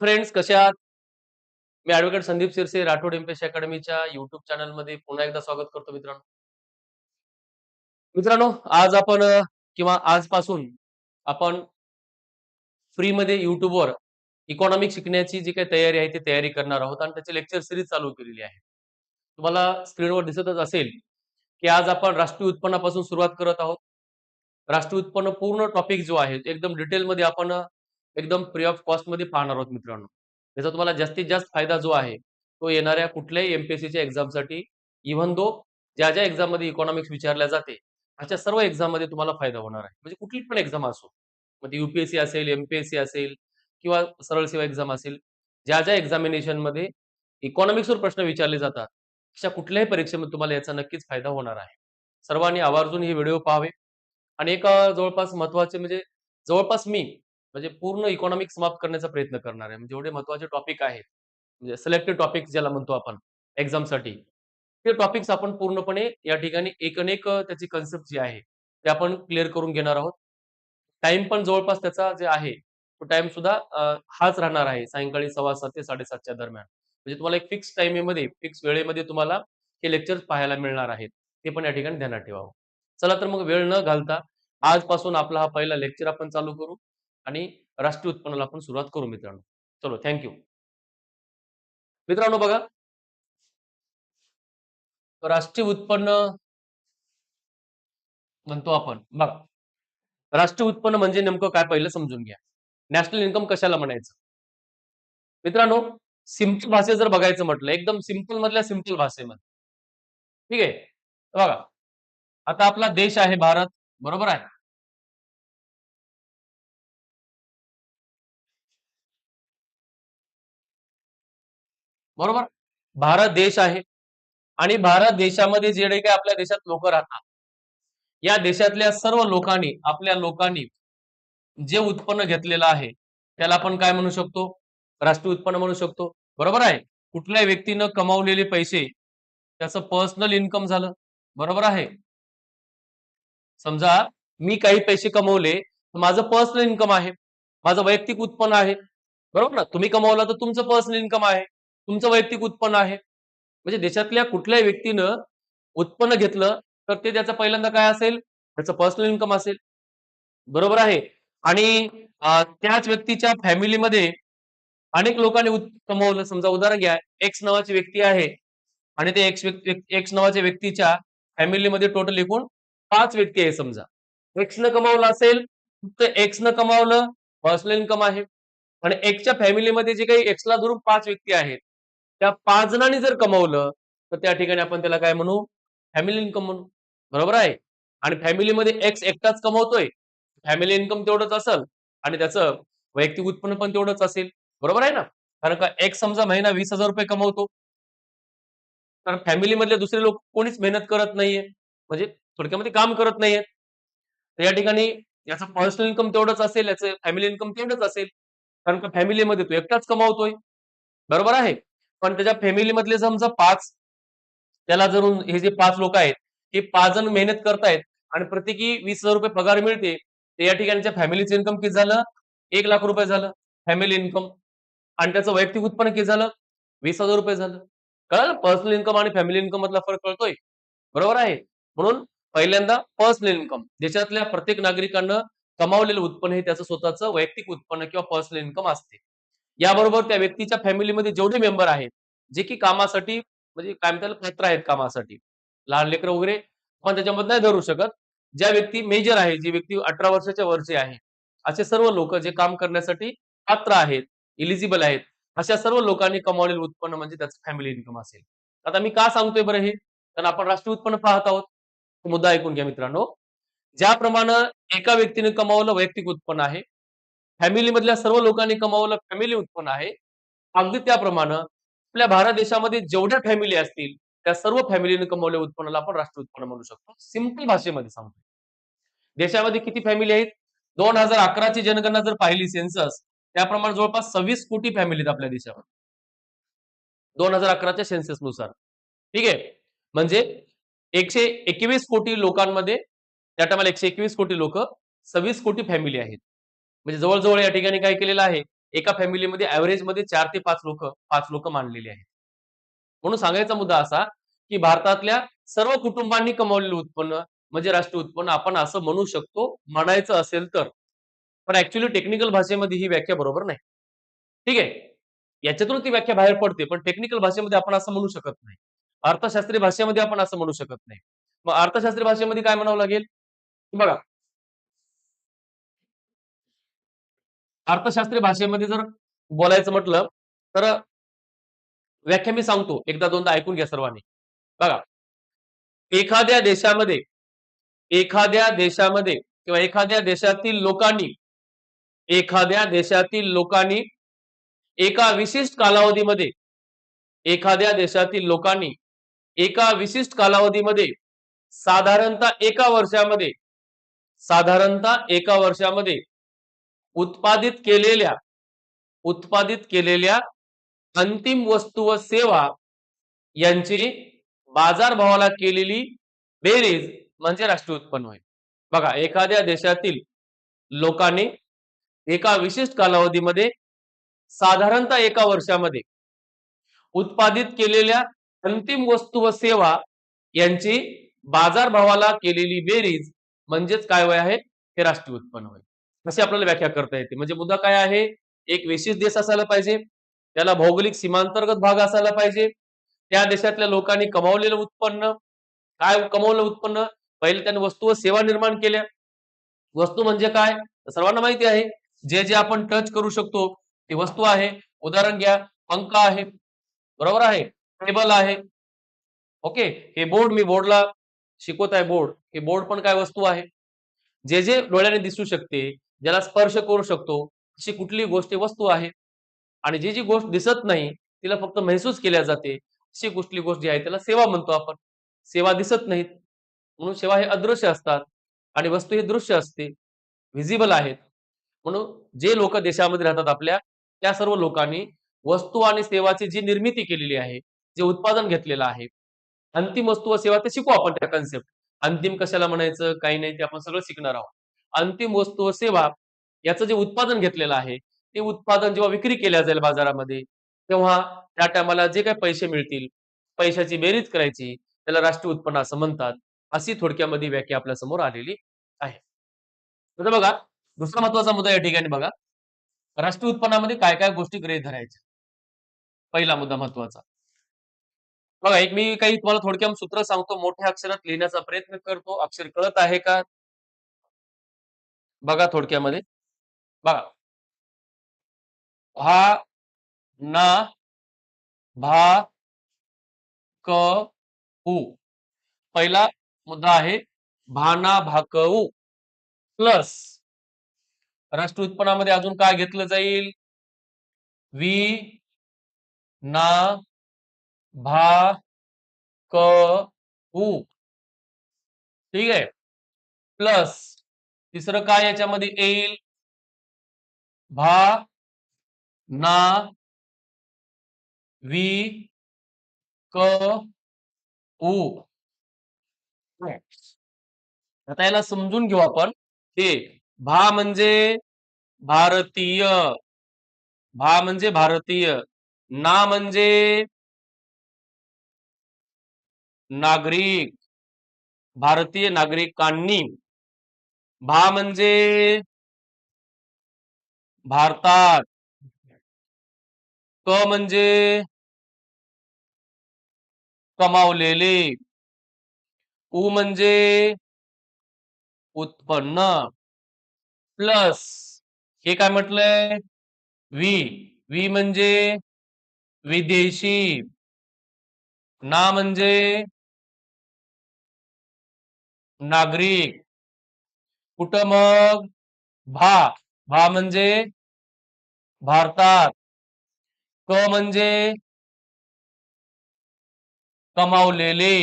Friends कसे आहात? मी ऍडव्होकेट संदीप सिरसे राठोड एमपीएस अकॅडमीच्या युट्यूब चॅनलमध्ये पुन्हा एकदा स्वागत करतो मित्रांनो. मित्रांनो आज आपण किंवा आजपासून आपण फ्रीमध्ये युट्यूबवर इकॉनॉमिक शिकण्याची जी काही तयारी आहे ती तयारी करणार आहोत आणि त्याची लेक्चर सिरीज चालू केलेली आहे. तुम्हाला स्क्रीनवर दिसतच असेल की आज आपण राष्ट्रीय उत्पन्नापासून सुरुवात करत आहोत. राष्ट्रीय उत्पन्न पूर्ण टॉपिक जो आहे एकदम डिटेलमध्ये आपण एकदम फ्री ऑफ कॉस्टमध्ये पाहणार आहोत मित्रांनो. त्याचा तुम्हाला जास्तीत जास्त फायदा जो आहे तो येणाऱ्या कुठल्याही एमपीएससीच्या एक्झामसाठी इव्हन दो ज्या ज्या एक्झाममध्ये इकॉनॉमिक्स विचारल्या जाते अशा सर्व एक्झाममध्ये तुम्हाला फायदा होणार आहे. म्हणजे कुठली पण एक्झाम असो मग ती युपीएससी असेल एमपीएससी असेल किंवा सरळ सेवा एक्झाम असेल ज्या ज्या एक्झामिनेशनमध्ये इकॉनॉमिक्सवर प्रश्न विचारले जातात अशा कुठल्याही परीक्षेमध्ये तुम्हाला याचा नक्कीच फायदा होणार आहे. सर्वांनी आवर्जून हे व्हिडिओ पाहावे. आणि एक जवळपास महत्त्वाचे म्हणजे जवळपास मी म्हणजे पूर्ण इकॉनॉमिक समाप्त करण्याचा प्रयत्न करणार आहे. म्हणजे जेवढे महत्त्वाचे टॉपिक आहेत. म्हणजे सिलेक्टेड टॉपिक ज्याला म्हणतो आपण एक्झामसाठी ते टॉपिक्स आपण पूर्णपणे या ठिकाणी एक अनेक त्याची कन्सेप्ट जी आहे ते आपण क्लिअर करून घेणार आहोत. टाइम पण जवळपास त्याचा जे आहे तो टाइम सुद्धा हाच राहणार आहे सायंकाळी सव्वा सात ते साडेसातच्या दरम्यान. म्हणजे तुम्हाला एक फिक्स टाइममध्ये फिक्स वेळेमध्ये तुम्हाला हे लेक्चर्स पाहायला मिळणार आहेत. ते पण या ठिकाणी ध्यानात ठेवावं. चला तर मग वेळ न घालता आजपासून आपला हा पहिला लेक्चर आपण चालू करू. आणि राष्ट्रीय उत्पन्नाला आपण सुरुवात करू मित्रांनो. चलो थँक्यू मित्रांनो बघा. राष्ट्रीय उत्पन्न म्हणतो आपण. बघा. राष्ट्रीय उत्पन्न म्हणजे नेमकं काय पहिलं समजून घ्या. नॅशनल इन्कम कशाला म्हणायचं? मित्रांनो सिंपल भाषेत जर बघायचं म्हटलं एकदम सिंपल मधल्या सिंपल भाषेमध्ये. ठीक आहे? बघा. आता आपला देश आहे भारत. बरोबर आहे? बरोबर? भारत देश आहे. आणि भारत देशामध्ये जे काही आपल्या देशात लोक राहतात या देशातल्या सर्व लोकांनी आपल्या लोकांनी जे उत्पन्न घेतलेलं आहे त्याला आपण काय म्हणू शकतो? राष्ट्रीय उत्पन्न म्हणू शकतो. बरोबर आहे? कुठल्याही व्यक्तीनं कमावलेले पैसे त्याचं पर्सनल इन्कम झालं. बरोबर आहे? समजा मी काही पैसे कमवले तर माझं पर्सनल इन्कम आहे. माझं वैयक्तिक उत्पन्न आहे. बरोबर ना? तुम्ही कमावलं तर तुमचं पर्सनल इन्कम आहे. तुमचं वैयक्तिक उत्पन्न आहे. म्हणजे देशातल्या कुठल्याही व्यक्तीनं उत्पन्न घेतलं तर ते त्याचं पहिल्यांदा काय असेल? त्याचं पर्सनल इन्कम असेल. बरोबर आहे. आणि त्याच व्यक्तीच्या फॅमिलीमध्ये अनेक लोकांनी कमवलं. समजा उदाहरण घ्या. एक्स नावाची व्यक्ती आहे आणि ते एक्स व्यक्ती एक्स नावाच्या व्यक्तीच्या फॅमिलीमध्ये टोटल एकूण पाच व्यक्ती आहे समजा. एक्स न कमावलं असेल फक्त एक्स न कमावलं पर्सनल इन्कम आहे. आणि एक्सच्या फॅमिलीमध्ये जे काही एक्सला धरून पाच व्यक्ती आहेत त्या पाच जणांनी जर कमावलं तर त्या ठिकाणी आपण त्याला काय म्हणू? फॅमिली इन्कम म्हणू. बरोबर आहे? आणि फॅमिलीमध्ये एक्स एकटाच कमवतोय. फॅमिली इन्कम तेवढंच असेल आणि त्याचं वैयक्तिक उत्पन्न पण तेवढंच असेल. बरोबर आहे ना? कारण का एक समजा महिना वीस हजार रुपये कमवतो. तर फॅमिली मधले दुसरे लोक कोणीच मेहनत करत नाहीये. म्हणजे थोडक्यामध्ये काम करत नाहीये तर या ठिकाणी याचं पर्सनल इन्कम तेवढंच असेल याचं फॅमिली इन्कम तेवढंच असेल. कारण का फॅमिलीमध्ये तो एकटाच कमावतोय. बरोबर आहे? पण त्याच्या फॅमिली मधले समजा पाच त्याला जरून हे जे पाच लोक आहेत हे पाच जण मेहनत करतायत आणि प्रत्येकी वीस हजार रुपये पगार मिळते तर या ठिकाणच्या फॅमिलीचं इन्कम किती झालं? एक लाख रुपये झालं फॅमिली इन्कम आणि त्याचं वैयक्तिक उत्पन्न किती झालं? वीस हजार रुपये झालं. कळलं? पर्सनल इन्कम आणि फॅमिली इन्कम मधला फरक कळतोय. बरोबर आहे? म्हणून पहिल्यांदा पर्सनल इन्कम देशातल्या प्रत्येक नागरिकांना कमावलेलं उत्पन्न हे त्याचं स्वतःचं वैयक्तिक उत्पन्न किंवा पर्सनल इन्कम असते. याबरोबर त्या व्यक्तीच्या फॅमिलीमध्ये जेवढे मेंबर आहेत जे की कामासाठी म्हणजे काय म्हणतात पात्र आहेत कामासाठी लहान लेकरं वगैरे आपण त्याच्यामध्ये नाही धरू शकत. ज्या व्यक्ती मेजर आहे जी व्यक्ती अठरा वर्षाच्या वरचे आहे असे सर्व लोक जे काम करण्यासाठी पात्र आहेत इलिजिबल आहेत अशा सर्व लोकांनी कमावलेलं उत्पन्न म्हणजे त्याचं फॅमिली इन्कम असेल. आता मी का सांगतोय बरं हे? कारण आपण राष्ट्रीय उत्पन्न पाहत आहोत. तो मुद्दा ऐकून घ्या मित्रांनो. ज्याप्रमाणे एका व्यक्तीने कमावलं वैयक्तिक उत्पन्न आहे फॅमिली मधल्या सर्व लोकांनी कमावलं फॅमिली उत्पन्न आहे. अगदी त्याप्रमाणे आपल्या भारत देशामध्ये जेवढ्या फॅमिली असतील त्या सर्व फॅमिलीने कमवल्या उत्पन्नाला आपण राष्ट्रीय उत्पन्न म्हणू शकतो. सिंपल भाषेमध्ये सांगतो. देशामध्ये किती फॅमिली आहेत? दोन हजार अकराची जनगणना जर पाहिली सेन्सस त्याप्रमाणे जवळपास सव्वीस कोटी फॅमिली आहेत आपल्या देशामध्ये. दोन हजार अकराच्या सेन्ससनुसार. ठीक आहे? म्हणजे एकशे एकवीस कोटी लोकांमध्ये त्या टायमाला एकशे एकवीस कोटी लोक सव्वीस कोटी फॅमिली आहेत. म्हणजे जवळजवळ या ठिकाणी काय केलेलं आहे? एका फॅमिलीमध्ये ऍव्हरेजमध्ये चार ते पाच लोक पाच लोक मानलेली आहेत. म्हणून सांगायचा मुद्दा असा की भारतातल्या सर्व कुटुंबांनी कमावलेलं उत्पन्न म्हणजे राष्ट्रीय उत्पन्न आपण असं म्हणू शकतो म्हणायचं असेल तर. पण ऍक्च्युली टेक्निकल भाषेमध्ये ही व्याख्या बरोबर नाही. ठीक आहे? याच्यातून ती व्याख्या बाहेर पडते पण टेक्निकल भाषेमध्ये आपण असं म्हणू शकत नाही. अर्थशास्त्रीय भाषेमध्ये आपण असं म्हणू शकत नाही. मग अर्थशास्त्रीय भाषेमध्ये काय म्हणावं लागेल? बघा अर्थशास्त्रीय भाषेमध्ये जर बोलायचं म्हटलं तर व्याख्या मी सांगतो. एकदा दोनदा ऐकून घ्या सर्वांनी. बघा. एखाद्या देशामध्ये एखाद्या देशामध्ये किंवा एखाद्या देशातील लोकांनी एखाद्या देशातील लोकांनी एका विशिष्ट कालावधीमध्ये एखाद्या देशातील लोकांनी एका विशिष्ट कालावधीमध्ये साधारणतः एका वर्षामध्ये साधारणतः एका वर्षामध्ये उत्पादित केलेल्या उत्पादित केलेल्या अंतिम वस्तू व सेवा यांची बाजारभावाला केलेली बेरीज म्हणजे राष्ट्रीय उत्पन्न होय. बघा एखाद्या देशातील लोकांनी एका विशिष्ट कालावधीमध्ये साधारणतः एका वर्षामध्ये उत्पादित केलेल्या अंतिम वस्तू व सेवा यांची बाजारभावाला केलेली बेरीज म्हणजेच काय वय आहे? हे राष्ट्रीय उत्पन्न होय. अशी आपल्याला व्याख्या करता येते? म्हणजे मुद्दा काय आहे? एक विशिष्ट देश असायला पाहिजे त्याला भौगोलिक सीमांतर्गत भाग असायला पाहिजे त्या देशातल्या लोकांनी कमावलेलं उत्पन्न काय कमवलं उत्पन्न? पहिले त्यांनी वस्तू व सेवा निर्माण केल्या. वस्तू म्हणजे काय? सर्वांना माहिती आहे जे जे आपण टच करू शकतो ती वस्तू आहे. उदाहरण घ्या पंखा आहे. बरोबर आहे? टेबल आहे. ओके हे बोर्ड मी बोर्डला शिकवत आहे बोर्ड हे बोर्ड पण काय वस्तू आहे? जे जे डोळ्याने दिसू शकते ज्याला स्पर्श करू शकतो अशी कुठली गोष्ट वस्तू आहे. आणि जी जी गोष्ट दिसत नाही तिला फक्त महसूस केल्या जाते अशी कुठली गोष्ट जी आहे त्याला सेवा म्हणतो आपण. सेवा दिसत नाहीत म्हणून सेवा हे अदृश्य असतात आणि वस्तू हे दृश्य असते व्हिजिबल आहेत. म्हणून जे लोक देशामध्ये राहतात आपल्या त्या सर्व लोकांनी वस्तू आणि सेवाची जी निर्मिती केलेली आहे जे उत्पादन घेतलेलं आहे अंतिम वस्तू व सेवा ते शिकू आपण त्या कन्सेप्ट अंतिम कशाला म्हणायचं काही नाही ते आपण सगळं शिकणार आहोत. अंतिम वस्तू व सेवा याचं जे उत्पादन घेतलेलं आहे ते उत्पादन जेव्हा विक्री केल्या जाईल बाजारामध्ये तेव्हा त्या टायमाला जे काही पैसे मिळतील पैशाची बेरीज करायची त्याला राष्ट्रीय उत्पन्न असं म्हणतात अशी थोडक्यामध्ये व्याख्या आपल्यासमोर आलेली आहे. तर बघा दुसरा महत्त्वाचा मुद्दा या ठिकाणी बघा. राष्ट्रीय उत्पन्नामध्ये काय काय गोष्टी गृहीत धरायच्या? पहिला मुद्दा महत्त्वाचा बघा एक मी काही तुम्हाला थोडक्यात सूत्र सांगतो मोठ्या अक्षरात लिहिण्याचा प्रयत्न करतो. अक्षर कळत आहे का? बघा थोडक्यामध्ये. बघा. भा ना भा क उ. पहिला मुद्दा आहे भाना भाकऊ प्लस. राष्ट्रीय उत्पन्नामध्ये अजून काय घेतलं जाईल? वी ना भा क उ. ठीक आहे. प्लस. तिसरं काय याच्यामध्ये येईल? भा ना वी क उ. आता याला समजून घेऊ आपण. हे भा म्हणजे भारतीय. भा म्हणजे भारतीय. ना म्हणजे नागरिक. भारतीय नागरिकांनी. भा म्हणजे भारतात. क म्हणजे कमावलेले. उ म्हणजे उत्पन्न. प्लस हे काय म्हटलंय? वी. वी म्हणजे विदेशी. ना म्हणजे नागरिक. कुठं मग? भा. भा म्हणजे भारतात. क म्हणजे कमावलेले.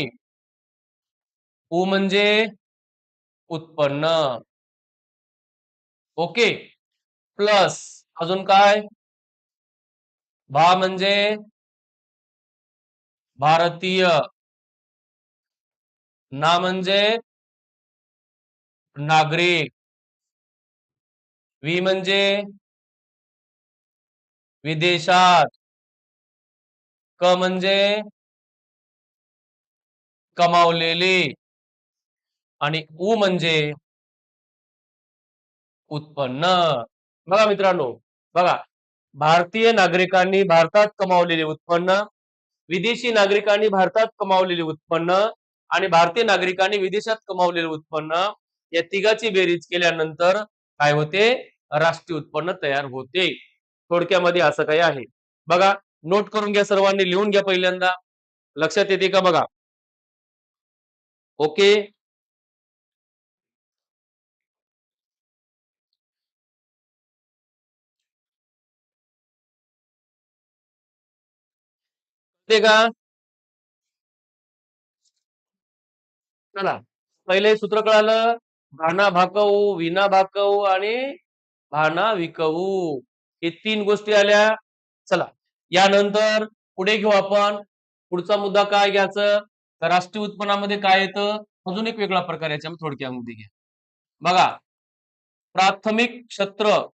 उ म्हणजे उत्पन्न. ओके. प्लस अजून काय? भा म्हणजे भारतीय. ना म्हणजे नागरिक. वी म्हणजे विदेशात. क म्हणजे कमावलेले. आणि उ म्हणजे उत्पन्न. बघा मित्रांनो बघा. भारतीय नागरिकांनी भारतात कमावलेले उत्पन्न विदेशी नागरिकांनी भारतात कमावलेले उत्पन्न आणि भारतीय नागरिकांनी विदेशात कमावलेले उत्पन्न. या तिघाची बेरीज केल्यानंतर काय होते? राष्ट्रीय उत्पन्न तयार होते. थोडक्यामध्ये असं काही आहे. बघा नोट करून घ्या सर्वांनी लिहून घ्या पहिल्यांदा. लक्षात येते का? बघा. ओके. ते का? चला. पहिले सूत्र कळालं. भाना भाकवू विना भाकवू आणि भाना विकवू. हे तीन गोष्टी आल्या. चला यानंतर पुढे घेऊ आपण. पुढचा मुद्दा काय घ्यायचं? तर राष्ट्रीय उत्पन्नामध्ये काय येतं? अजून एक वेगळा प्रकार याच्या थोडक्यामध्ये घ्या. बघा प्राथमिक क्षेत्र.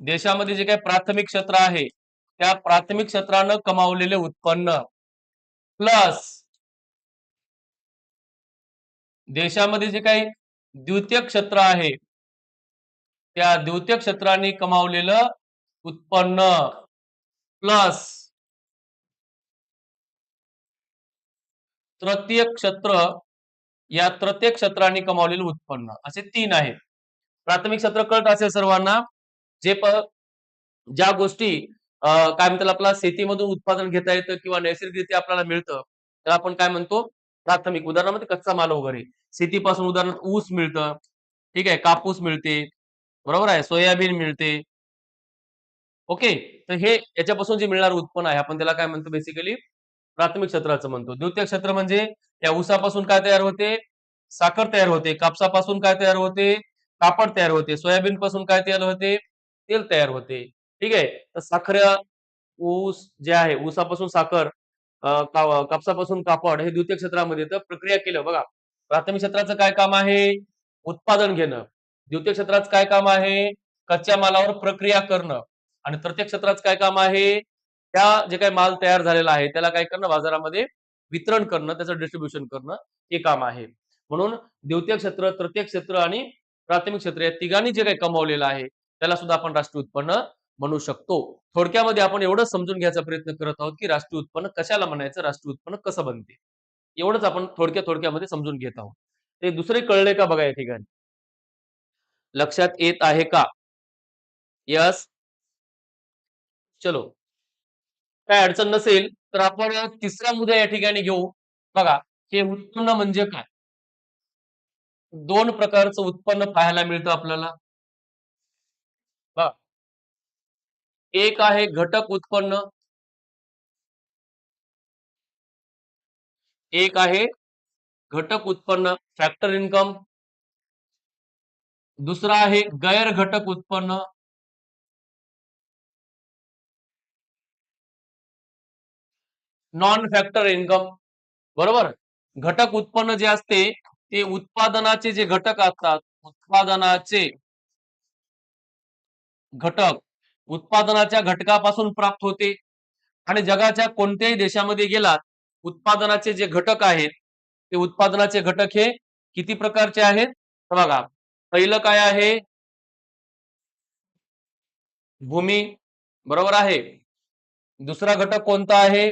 देशामध्ये जे काही प्राथमिक क्षेत्र आहे त्या प्राथमिक क्षेत्रानं कमावलेले उत्पन्न. प्लस देशामध्ये जे काही द्वितीय क्षेत्र आहे त्या द्वितीय क्षेत्राने कमावलेलं उत्पन्न प्लस तृतीय क्षेत्र या तृतीय क्षेत्राने कमावलेलं उत्पन्न. असे तीन आहेत. प्राथमिक क्षेत्र कळत असेल सर्वांना जे प ज्या गोष्टी काय म्हणतात आपला शेतीमधून उत्पादन घेता येतं किंवा नैसर्गिकरित्या आपल्याला मिळतं त्याला आपण काय म्हणतो? प्राथमिक. उदाहरणामध्ये कच्चा माल वगैरे. शेतीपासून उदाहरणार्थ ऊस मिळतं. ठीक आहे कापूस मिळते. बरोबर आहे सोयाबीन मिळते. ओके तर हे याच्यापासून जे मिळणारं उत्पन्न आहे आपण त्याला काय म्हणतो बेसिकली प्राथमिक क्षेत्राचं म्हणतो. द्वितीय क्षेत्र म्हणजे त्या ऊसापासून काय तयार होते? साखर तयार होते. कापसापासून काय तयार होते? कापड तयार होते. सोयाबीन पासून काय तयार होते? तेल तयार होते. ठीक आहे तर साखर ऊस जे आहे ऊसापासून साखर कापसापासून कापड हे द्वितीय क्षेत्रामध्ये तर प्रक्रिया केलं. बघा प्राथमिक क्षेत्राचं काय काम आहे? उत्पादन घेणं. द्वितीय क्षेत्राचं काय काम आहे? कच्च्या मालावर प्रक्रिया करणं. आणि तृतीय क्षेत्राचं काय काम आहे? त्या जे काही माल तयार झालेला आहे त्याला काय करणं? बाजारामध्ये वितरण करणं त्याचं डिस्ट्रीब्युशन करणं हे काम आहे. म्हणून द्वितीय क्षेत्र तृतीय क्षेत्र आणि प्राथमिक क्षेत्र या तिघांनी जे काही कमावलेलं आहे त्याला सुद्धा आपण राष्ट्रीय उत्पन्न म्हणू शकतो. थोडक्यामध्ये आपण एवढं समजून घ्यायचा प्रयत्न करत आहोत की राष्ट्रीय उत्पन्न कशाला म्हणायचं राष्ट्रीय उत्पन्न कसं बनते? एवढंच आपण थोडक्या थोडक्यामध्ये समजून घेत आहोत. ते दुसरे कळले का बघा या ठिकाणी? लक्षात येत आहे का? यस. चलो. काय अडचण नसेल तर आपण तिसरा मुद्दा या ठिकाणी घेऊ. बघा हे उत्पन्न म्हणजे काय? दोन प्रकारचं उत्पन्न पाहायला मिळतं आपल्याला बघा एक आहे घटक उत्पन्न. एक आहे घटक उत्पन्न फॅक्टर इन्कम दुसरा आहे गैर घटक उत्पन्न. नॉन फॅक्टर इन्कम बरोबर? घटक उत्पन्न जे असते ते उत्पादनाचे जे घटक असतात उत्पादनाचे घटक. उत्पादनाच्या घटकापासून प्राप्त होते. आणि जगाच्या कोणत्याही देशामध्ये गेलात उत्पादनाचे जे घटक आहेत ते उत्पादनाचे घटक हे किती प्रकारचे आहेत? तर बघा पहिलं काय आहे? भूमी बरोबर आहे. दुसरा घटक कोणता आहे?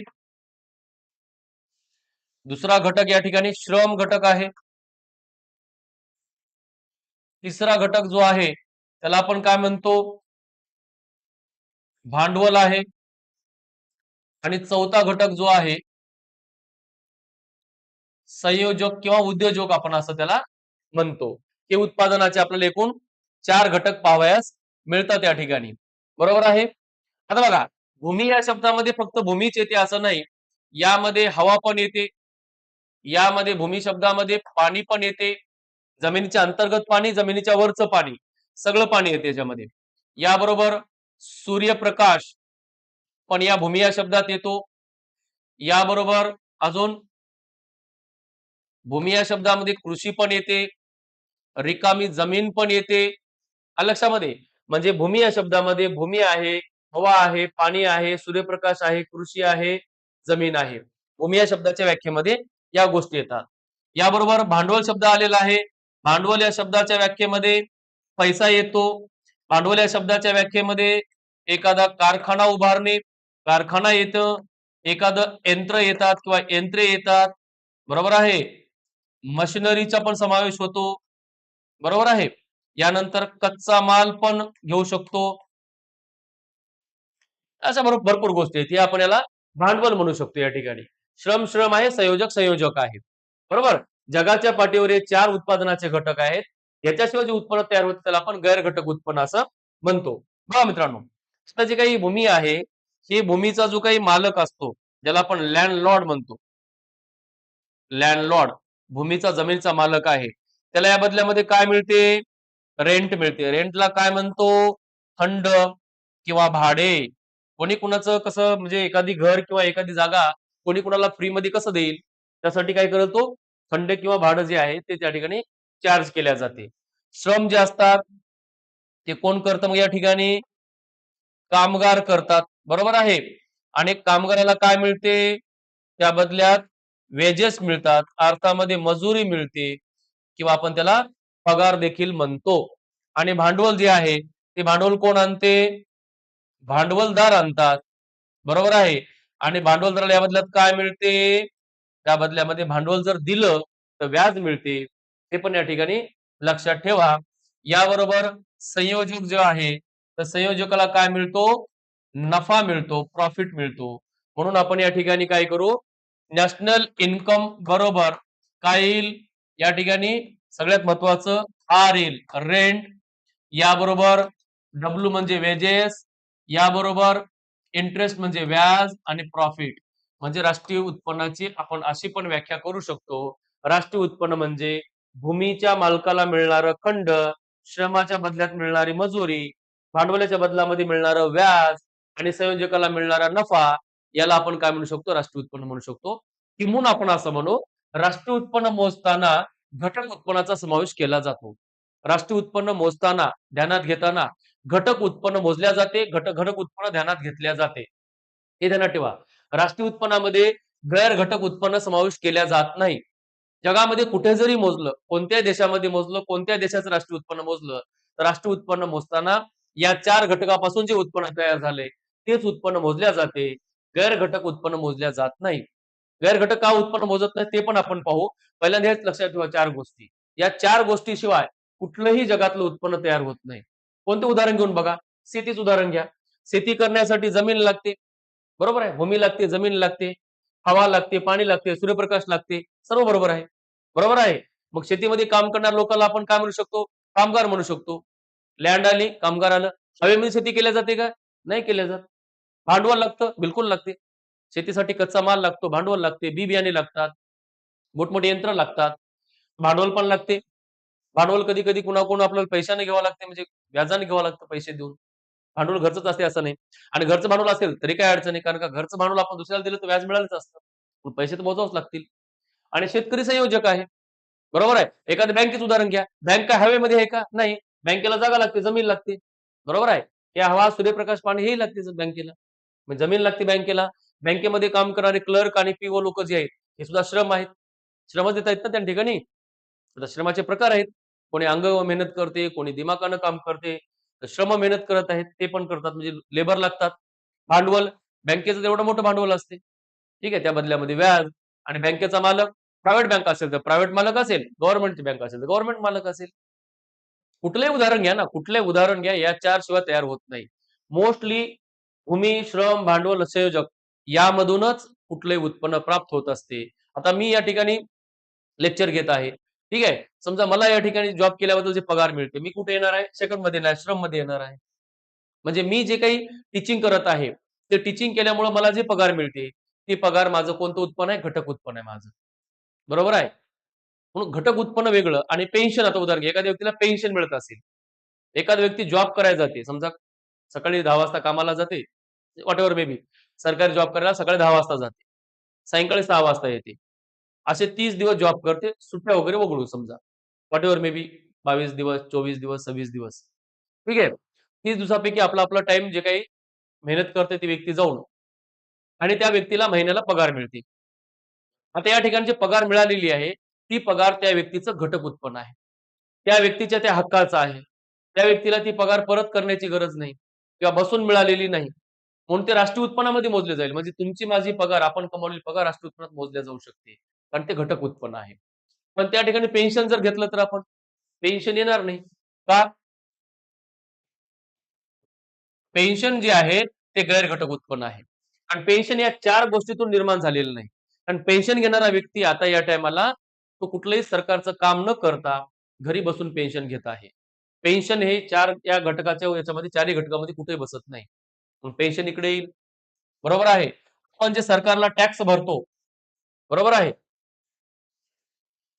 दुसरा घटक या ठिकाणी श्रम घटक आहे. तिसरा घटक जो आहे त्याला आपण काय म्हणतो? भांडवल आहे. आणि चौथा घटक जो आहे संयोजक किंवा उद्योजक आपण असं त्याला म्हणतो. हे उत्पादनाचे आपल्याला एकूण चार घटक पाहावयास मिळतात या ठिकाणी. बरोबर आहे? आता बघा भूमी या शब्दामध्ये फक्त भूमीच येते असं नाही. यामध्ये हवा पण येते. यामध्ये भूमी शब्दामध्ये पाणी पण येते. जमिनीच्या अंतर्गत पाणी जमिनीच्या वरचं पाणी सगळं पाणी येते याच्यामध्ये. याबरोबर सूर्यप्रकाश. पण या भूमी या शब्दात येतो. याबरोबर अजून भूमी या शब्दामध्ये कृषी पण येते. रिकामी जमीन पण येते. लक्षामध्ये म्हणजे भूमी या शब्दामध्ये भूमी आहे हवा आहे पाणी आहे सूर्यप्रकाश आहे कृषी आहे जमीन आहे. भूमी या शब्दाच्या व्याख्येमध्ये या गोष्टी येतात. याबरोबर भांडवल शब्द आलेला आहे. भांडवल या शब्दाच्या व्याख्येमध्ये पैसा येतो. भांडवल या शब्दाच्या व्याख्येमध्ये एखादा कारखाना उभारणे कारखाना येतं एखादं यंत्र येतात किंवा यंत्रे येतात बरोबर आहे? मशिनरीचा पण समावेश होतो बरोबर आहे? यानंतर कच्चा माल पण घेऊ शकतो. अशा बरोबर भरपूर गोष्टी आहेत हे आपण याला भांडवल म्हणू शकतो या ठिकाणी. श्रम श्रम आहे संयोजक संयोजक आहेत बरोबर? जगाच्या पाठीवर हे चार उत्पादनाचे घटक आहेत. याच्याशिवाय जे उत्पन्न तयार होते त्याला आपण गैरघटक उत्पन्न असं म्हणतो. बघा मित्रांनो आता जी काही भूमी आहे ही भूमीचा जो काही मालक असतो ज्याला आपण लँड लॉर्ड म्हणतो. लँड लॉर्ड भूमीचा जमिनीचा मालक आहे. त्याला या बदल्यामध्ये काय मिळते? रेंट मिळते. रेंटला काय म्हणतो? खंड किंवा भाडे. कोणी कुणाचं कसं म्हणजे एखादी घर किंवा एखादी जागा कोणी कुणाला फ्री मध्ये कसं देईल? त्यासाठी काय करतो? खंड किंवा भाडं जे आहे ते त्या ठिकाणी चार्ज केल्या जाते. श्रम जे असतात ते कोण करतं मग या ठिकाणी? कामगार करतात. बरोबर आहे? आणि कामगाराला काय मिळते? त्या बदल्यात वेजेस मिळतात. अर्थामध्ये मजुरी मिळते. किंवा आपण त्याला पगार देखील म्हणतो. आणि भांडवल जे आहे ते भांडवल कोण आणते? भांडवलदार आणतात. बरोबर आहे? आणि भांडवलदाराला या बदल्यात काय मिळते? त्या बदल्यामध्ये भांडवल जर दिलं तर व्याज मिळते. ते पण या ठिकाणी लक्षात ठेवा. याबरोबर संयोजक जो आहे तर संयोजकाला काय मिळतो? नफा मिळतो प्रॉफिट मिळतो. म्हणून आपण या ठिकाणी काय करू? नॅशनल इन्कम बरोबर काय येईल? या ठिकाणी सगळ्यात महत्वाचं आर येईल. रेंट याबरोबर डब्ल्यू म्हणजे वेजेस याबरोबर इंटरेस्ट म्हणजे व्याज आणि प्रॉफिट म्हणजे राष्ट्रीय उत्पन्नाची आपण अशी पण व्याख्या करू शकतो. राष्ट्रीय उत्पन्न म्हणजे भूमीच्या मालकाला मिळणारं खंड श्रमाच्या बदल्यात मिळणारी मजुरी भांडवलाच्या बदलामध्ये मिळणारं व्याज आणि संयोजकाला मिळणारा नफा याला आपण काय म्हणू शकतो? राष्ट्रीय उत्पन्न म्हणू शकतो. किंवा आपण असं म्हणू? राष्ट्रीय उत्पन्न मोजताना घटक उत्पन्नाचा समावेश केला जातो. राष्ट्रीय उत्पन्न मोजताना ध्यानात घेताना घटक उत्पन्न मोजल्या जाते घटक घटक उत्पन्न ध्यानात घेतल्या जाते. हे ध्यानात ठेवा. राष्ट्रीय उत्पन्नामध्ये गैर घटक उत्पन्न समावेश केल्या जात नाही. जगामध्ये कुठे जरी मोजलं कोणत्याही देशामध्ये मोजलं कोणत्या देशाचं राष्ट्रीय उत्पन्न मोजलं तर राष्ट्रीय उत्पन्न मोजताना या चार घटकापासून जे उत्पन्न तयार झाले तेच उत्पन्न मोजल्या जाते. गैर घटक उत्पन्न मोजल्या जात नाही. गैर घटक का उत्पन्न मोजत नाही ते पण आपण पाहू. पहिल्यांदा हेच लक्षात ठेवा चार गोष्टी. या चार गोष्टीशिवाय कुठलंही जगातलं उत्पन्न तयार होत नाही. कोणते उदाहरण घेऊन बघा? शेतीच उदाहरण घ्या. शेती करण्यासाठी जमीन लागते. बरोबर आहे? भूमी लागते जमीन लागते हवा लागते पाणी लागते सूर्यप्रकाश लागते सर्व बरोबर आहे. बरोबर आहे? मग शेतीमध्ये काम करणाऱ्या लोकांना आपण काय म्हणू शकतो? कामगार म्हणू शकतो. लँड आली कामगार आलं. हवेमध्ये शेती केल्या जाते का? नाही केल्या जात. भांडवल लागतं बिलकुल लागते. शेतीसाठी कच्चा माल लागतो भांडवल लागते बी बियाणे लागतात मोठमोठे यंत्र लागतात भांडवल पण लागते. भांडवल कधी कधी कुणाकडून आपल्याला पैशाने घ्यावं लागते म्हणजे व्याजाने घ्यावं लागतं पैसे देऊन. भांडवल घरचंच असते असं नाही. आणि घरचं भांडवल असेल तरी काय अडचण नाही कारण का घरचं भांडवल आपण दुसऱ्याला दिलं तर व्याज मिळालंच असतं. पण पैसे तर मोजावंच लागतील. आणि शेतकरी संयोजक आहे. बरोबर आहे? एखाद्या बँकेचं उदाहरण घ्या. बँक काय हवेमध्ये आहे का? नाही. बँकेला जागा लागते जमीन लागते. बरोबर आहे? हे हवा सूर्यप्रकाश पाणी हेही लागते बँकेला. जमीन लागते बँकेला. बँकेमध्ये काम करणारे क्लर्क आणि पीओ लोक जे आहेत हे सुद्धा श्रम आहेत. श्रम देत आहेत ना त्या ठिकाणी? आता श्रमाचे प्रकार आहेत. कोणी अंग मेहनत करते कोणी दिमाकानं काम करते श्रम मेहनत करत आहेत ते पण करतात. म्हणजे लेबर लागतात. भांडवल बँकेचं एवढं मोठं भांडवल असते. ठीक आहे त्या बदल्यामध्ये व्याज आणि बँकेचा मालक प्रायव्हेट बँक असेल तर प्रायव्हेट मालक असेल गव्हर्नमेंटची बँक असेल तर गव्हर्नमेंट मालक असेल. कुठलंही उदाहरण घ्या ना कुठलंही उदाहरण घ्या या चार शिवाय तयार होत नाही. मोस्टली भूमी श्रम भांडवल संयोजक यामधूनच कुठलंही उत्पन्न प्राप्त होत असते. आता मी या ठिकाणी लेक्चर घेत आहे. ठीक आहे? समजा मला या ठिकाणी जॉब केल्याबद्दल जे पगार मिळते मी कुठे येणार आहे? सेकंडमध्ये येणार श्रममध्ये येणार आहे. म्हणजे मी जे काही टीचिंग करत आहे ते टीचिंग केल्यामुळे मला जे पगार मिळते ते पगार माझं कोणतं उत्पन्न आहे? घटक उत्पन्न आहे माझं. बरोबर आहे? म्हणून घटक उत्पन्न वेगळं आणि पेन्शन आता उदाहरण एखाद्या व्यक्तीला पेन्शन मिळत असेल. एखादा व्यक्ती जॉब करायला जाते. समजा सकाळी दहा वाजता कामाला जाते. वॉट एव्हर बी सरकारी जॉब करायला सकाळी दहा वाजता जाते. सायंकाळी सहा वाजता येते. असे तीस दिवस जॉब करते. सुट्ट्या वगैरे वगळू समजा. वॉट एव्हर मे बी बावीस दिवस चोवीस दिवस सव्वीस दिवस. ठीक आहे? तीस दिवसापैकी आपला आपला टाइम जे काही मेहनत करते ती व्यक्ती जाऊन आणि त्या व्यक्तीला महिन्याला पगार मिळते. आता या ठिकाणी पगार मिळालेली आहे. ती पगार त्या व्यक्तीचं घटक उत्पन्न आहे. त्या व्यक्तीच्या त्या हक्काचा आहे. त्या व्यक्तीला ती पगार परत करण्याची गरज नाही किंवा बसून मिळालेली नाही. म्हणून ते राष्ट्रीय उत्पन्नामध्ये मोजले जाईल. म्हणजे तुमची माझी पगार आपण कमावलेली पगार राष्ट्रीय उत्पन्नात मोजल्या जाऊ शकते. कारण ते घटक उत्पन्न आहे. पण त्या ठिकाणी पेन्शन जर घेतलं तर आपण? पेन्शन येणार नाही. का? पेन्शन जे आहे ते गैरघटक उत्पन्न आहे. आणि पेन्शन या चार गोष्टीतून निर्माण झालेलं नाही. कारण पेन्शन घेणारा व्यक्ती आता या टायमाला तो कुठलंही सरकारचं काम न करता घरी बसून पेन्शन घेत आहे. पेन्शन हे चार या घटकाच्या याच्यामध्ये चारही घटकामध्ये कुठेही बसत नाही. पेन्शन इकडे येईल. बरोबर आहे. आपण जे सरकारला टॅक्स भरतो बरोबर आहे.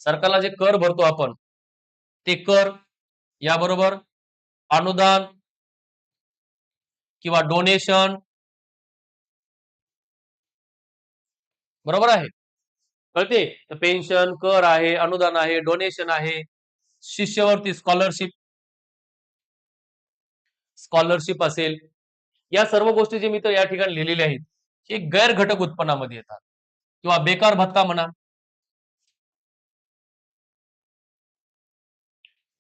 सरकारला जे कर भरतो आपण ते कर याबरोबर अनुदान किंवा डोनेशन बरोबर आहे. कळते? पेन्शन कर आहे अनुदान आहे डोनेशन आहे. शिष्यवृत्ती स्कॉलरशिप स्कॉलरशिप असेल. या सर्व गोष्टी जे मी तर या ठिकाणी लिहिलेल्या आहेत हे गैर घटक उत्पन्नामध्ये येतात. किंवा बेकार भत्ता म्हणा.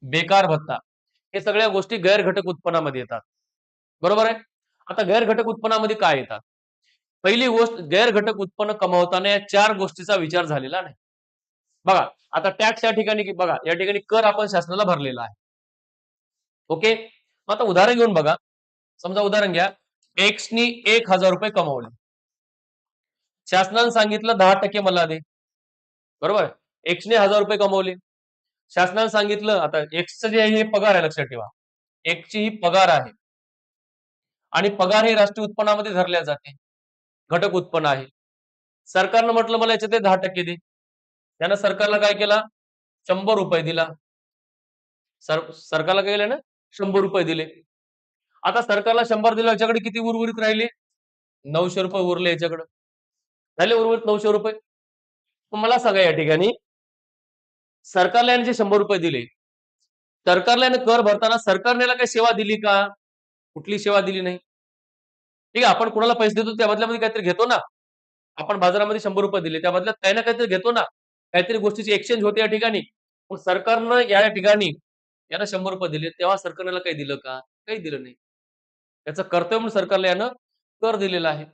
बेकार भत्ता. हे सगळ्या गोष्टी गैर घटक उत्पन्नामध्ये येतात. बरोबर आहे? आता गैर घटक उत्पन्नामध्ये काय येतात? पहिली गोष्ट गैरघटक उत्पन्न कमावताना या चार गोष्टीचा विचार झालेला नाही. बघा आता टॅक्स या ठिकाणी बघा या ठिकाणी कर आपण शासनाला भरलेला आहे. ओके? मग आता उदाहरण घेऊन बघा. समजा उदाहरण घ्या. एक्सनी एक हजार रुपये कमावले. शासनाने सांगितलं दहा टक्के मला दे. बरोबर? एक्सने हजार रुपये कमवले. शासनाने सांगितलं आता एक्सचं जे आहे हे पगार आहे लक्षात ठेवा. एक्सची ही पगार आहे. आणि पगार हे राष्ट्रीय उत्पन्नामध्ये धरल्या जाते. घटक उत्पन्न आहे. सरकारनं म्हटलं मला याच्यात दहा टक्के दे. त्यानं सरकारला काय केला? शंभर रुपये दिला. सर सरकारला काय केलं ना? शंभर रुपये दिले. आता सरकारला शंभर दिला याच्याकडे किती उर्वरित राहिले? नऊशे रुपये उरले याच्याकडे. झाले उर्वरित नऊशे रुपये. मला सांगा या ठिकाणी. सरकारला याने जे शंभर रुपये दिले सरकारला याने कर भरताना सरकारने काही सेवा दिली का? कुठली सेवा दिली नाही? ठीक आहे आपण कोणाला पैसे देतो त्या बदल्यामध्ये काहीतरी घेतो ना. आपण बाजारामध्ये शंभर रुपये दिले त्या बदल्यात काही ना काहीतरी घेतो ना. काहीतरी गोष्टीची एक्सचेंज होते या ठिकाणी. मग सरकारनं या ठिकाणी यानं शंभर रुपये दिले तेव्हा सरकारला काही दिलं का? काही दिलं नाही. याचं कर्तव्य म्हणून सरकारला यानं कर दिलेला आहे.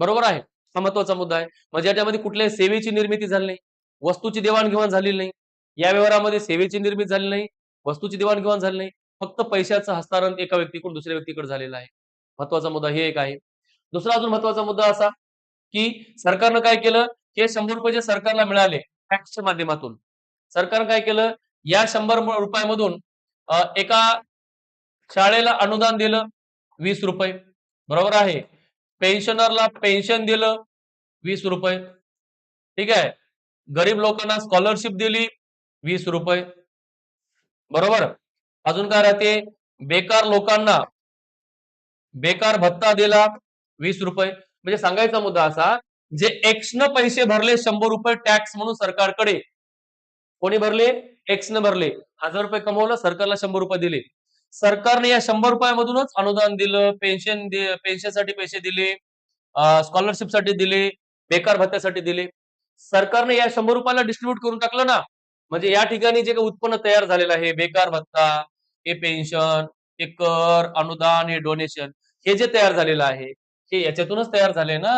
बरोबर आहे? हा महत्त्वाचा मुद्दा आहे. म्हणजे याच्यामध्ये कुठल्याही सेवेची निर्मिती झाली नाही. वस्तूची देवाणघेवाण झालेली नाही. या व्यवहारामध्ये सेवेची निर्मिती झाली नाही. वस्तूची देवाणघेवाण झाली नाही. फक्त पैशाचं हस्तांतरण एका व्यक्तीकडून दुसऱ्या व्यक्तीकडे झालेलं आहे. महत्त्वाचा मुद्दा हे एक आहे. दुसरा अजून महत्त्वाचा मुद्दा असा की सरकारनं काय केलं? हे शंभर रुपये जे सरकारला मिळाले टॅक्सच्या माध्यमातून सरकारनं काय केलं? या शंभर रुपयामधून एका शाळेला अनुदान दिलं वीस रुपये. बरोबर आहे. पेन्शनरला पेन्शन दिलं वीस रुपये. ठीक आहे. गरीब लोकांना स्कॉलरशिप दिली वीस रुपये. बरोबर. अजून काय राहते? बेकार लोकांना बेकार भत्ता दिला वीस रुपये. म्हणजे सांगायचा मुद्दा असा जे एक्सनं पैसे भरले शंभर रुपये टॅक्स म्हणून सरकारकडे. कोणी भरले? एक्स न भरले. हजार रुपये कमवलं सरकारला शंभर रुपये दिले. सरकारने या शंभर रुपयामधूनच अनुदान दिलं पेन्शन पेन्शनसाठी पैसे दिले स्कॉलरशिपसाठी दिले बेकार भत्त्यासाठी दिले. सरकारने या शंभर रुपयाला डिस्ट्रीब्यूट करून टाकलं ना म्हणजे या ठिकाणी जे काही उत्पन्न तयार झालेलं आहे बेकार भत्ता हे पेन्शन हे कर अनुदान हे डोनेशन हे जे तयार झालेलं आहे हे याच्यातूनच तयार झाले ना?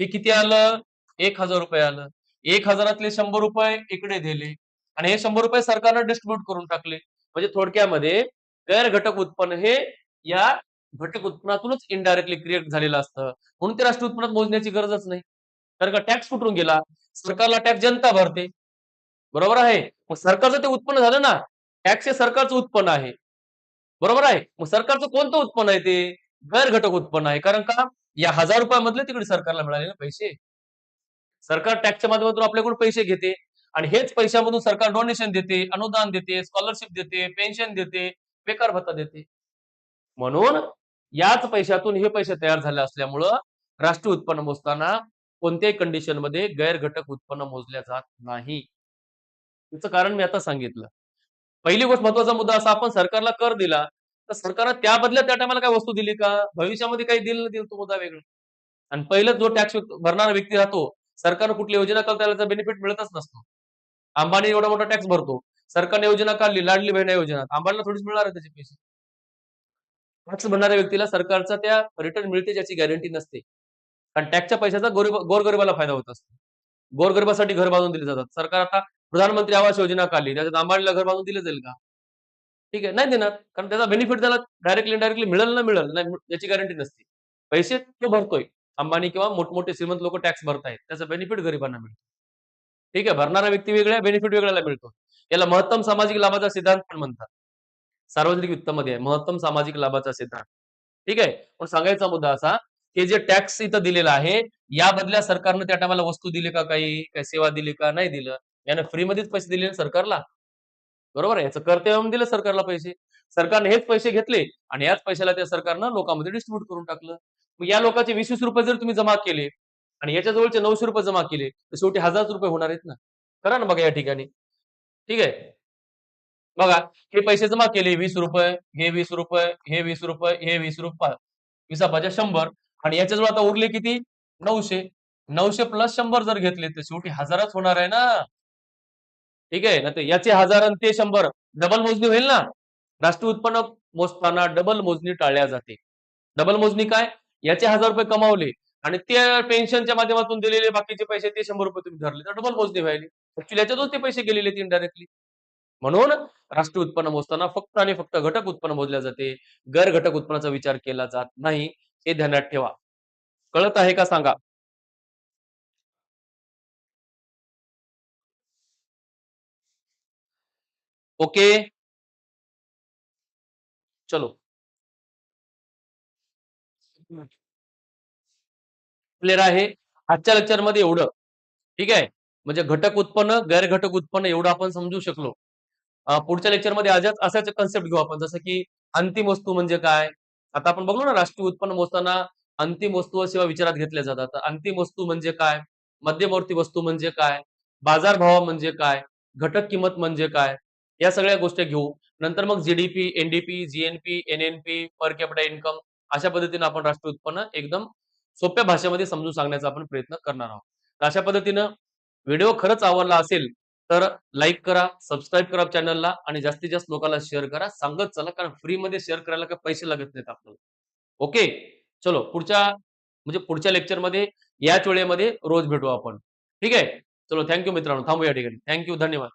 हे किती आलं? एक हजार रुपये आलं. एक हजारातले शंभर रुपये इकडे दिले. आणि हे शंभर रुपये सरकारनं डिस्ट्रीब्यूट करून टाकले. म्हणजे थोडक्यामध्ये गैर घटक उत्पन्न हे या घटक उत्पन्नातूनच इनडायरेक्टली क्रिएट झालेलं असतं. म्हणून ते राष्ट्रीय उत्पन्नात मोजण्याची गरजच नाही. कारण का टॅक्स कुठून गेला. सरकारला टॅक्स जनता भरते. बरोबर आहे? मग सरकारचं ते उत्पन्न झालं ना? टॅक्स हे सरकारचं उत्पन्न आहे. बरोबर आहे? मग सरकारचं कोणतं उत्पन्न आहे ते? गैर घटक उत्पन्न आहे. कारण का? या हजार रुपयामधले तिकडे सरकारला मिळाले ना पैसे. सरकार टॅक्सच्या माध्यमातून आपल्याकडून पैसे घेते आणि हेच पैशामधून सरकार डोनेशन देते अनुदान देते स्कॉलरशिप देते पेन्शन देते बेकार भत्ता देते. म्हणून याच पैशातून हे पैसे तयार झाले असल्यामुळं राष्ट्रीय उत्पन्न मोजताना कोणत्याही कंडिशनमध्ये गैर घटक उत्पन्न मोजल्या जात नाही. त्याचं कारण मी आता सांगितलं. पहिली गोष्ट महत्त्वाचा मुद्दा असा आपण सरकारला कर दिला तर सरकारनं त्या बदल्यात त्या टायमाला काय वस्तू दिली का? भविष्यामध्ये काही दिलं दिलं तो मुद्दा वेगळा. आणि पहिलं जो टॅक्स भरणारा व्यक्ती राहतो सरकारनं कुठली योजना काल त्याला बेनिफिट मिळतच नसतो. अंबानी एवढा मोठा टॅक्स भरतो. सरकारने योजना काढली लाडली बहिणी योजना. अंबानीला थोडीच मिळणार आहे त्याचे पैसे. टॅक्स भरणाऱ्या व्यक्तीला सरकारचा त्या रिटर्न मिळते ज्याची गॅरंटी नसते. कारण टॅक्सच्या पैशाचा गोरगरीब गोरगरिबाला फायदा होत असतो. गोरगरिबासाठी घर बांधून दिले जातात. सरकार आता प्रधानमंत्री आवास योजना काढली. त्याच्यात अंबानीला घर बांधून दिलं जाईल का? ठीक आहे. नाही देणार. कारण त्याचा बेनिफिट त्याला डायरेक्टली इनडायरेक्टली मिळेल ना मिळेल. नाही याची गॅरंटी नसते. पैसे तो भरतोय. अंबानी किंवा मोठमोठे श्रीमंत लोक टॅक्स भरतायत. त्याचा बेनिफिट गरिबांना मिळतो. ठीक आहे. भरणारा व्यक्ती वेगळ्या बेनिफिट वेगळ्याला मिळतो. याला महत्तम सामाजिक लाभाचा सिद्धांत पण म्हणतात. सार्वजनिक वित्तमध्ये आहे. महत्तम सामाजिक लाभाचा सिद्धांत. ठीक आहे. पण सांगायचा मुद्दा असा की जे टॅक्स इथं दिलेला आहे या बदल्या सरकारनं त्या टायमाला वस्तू दिली का काही? काही सेवा दिली का? नाही दिलं. यानं फ्रीमध्येच पैसे दिले सरकारला? बरोबर आहे? याचं कर्तव्य दिलं सरकारला पैसे. सरकारने हेच पैसे घेतले आणि याच पैशाला त्या सरकारनं लोकांमध्ये डिस्ट्रीब्यूट करून टाकलं. मग या लोकांचे वीस वीस रुपये जर तुम्ही जमा केले आणि याच्या जवळचे नऊशे रुपये जमा केले तर शेवटी हजार रुपये होणार आहेत ना? करा ना बघा या ठिकाणी. ठीक आहे? बघा हे पैसे जमा केले वीस रुपये हे वीस रुपये हे वीस रुपये हे वीस रुपये. विसापाच्या शंभर. आणि याच्याजवळ आता उरले किती? नऊशे. नऊशे प्लस शंभर जर घेतले तर शेवटी हजारच होणार आहे ना? ठीक आहे? ना ते याचे हजार आणि ते शंभर. डबल मोजणी होईल ना? राष्ट्रीय उत्पन्न मोजताना डबल मोजणी टाळल्या जाते. डबल मोजणी काय? याचे हजार रुपये कमावले आणि ते पेन्शनच्या माध्यमातून दिलेले बाकीचे पैसे ते शंभर रुपये तुम्ही धरले. तर डबल मोजणी व्हायली. ऍक्च्युली याच्यातून ते पैसे गेलेले इनडायरेक्टली म्हणून राष्ट्रीय उत्पन्न मोजताना फक्त आणि फक्त घटक उत्पन्न मोजल्या जाते. गैर घटक उत्पन्नाचा विचार केला जात नाही. हे ध्यानात ठेवा. कळत आहे का? सांगा. ओके? चलो। क्लिअर आहे? आजच्या लेक्चरमध्ये एवढं. ठीक आहे? म्हणजे घटक उत्पन्न गैर घटक उत्पन्न एवढं आपण समजू शकलो. पुढच्या लेक्चरमध्ये आज असाच कन्सेप्ट घेऊ आपण. जसं की अंतिम वस्तू म्हणजे काय? आता आपण बघलो ना राष्ट्रीय उत्पन्न मोजताना अंतिम वस्तू व सेवा विचारात घेतल्या जातात. अंतिम वस्तू म्हणजे काय? मध्यवर्ती वस्तू म्हणजे काय? बाजारभाव म्हणजे काय? घटक किंमत म्हणजे काय? या सगळ्या गोष्टी घेऊ. नंतर मग GDP NDP GNP NNP per capita income अशा पद्धतीने आपण राष्ट्रीय उत्पन्न एकदम सोप्या भाषेमध्ये समजून सांगण्याचा आपण प्रयत्न करणार आहोत. तर अशा पद्धतीनं व्हिडिओ खरंच आवडला असेल तर लाईक करा सबस्क्राईब करा चॅनलला आणि जास्तीत जास्त लोकांना शेअर करा. सांगत चला कारण फ्रीमध्ये शेअर करायला काही पैसे लागत नाहीत आपल्याला. ओके चलो पुढच्या म्हणजे पुढच्या लेक्चरमध्ये याच वेळेमध्ये रोज भेटू आपण. ठीक आहे? चलो थँक्यू मित्रांनो. थांबू या ठिकाणी. थँक्यू धन्यवाद.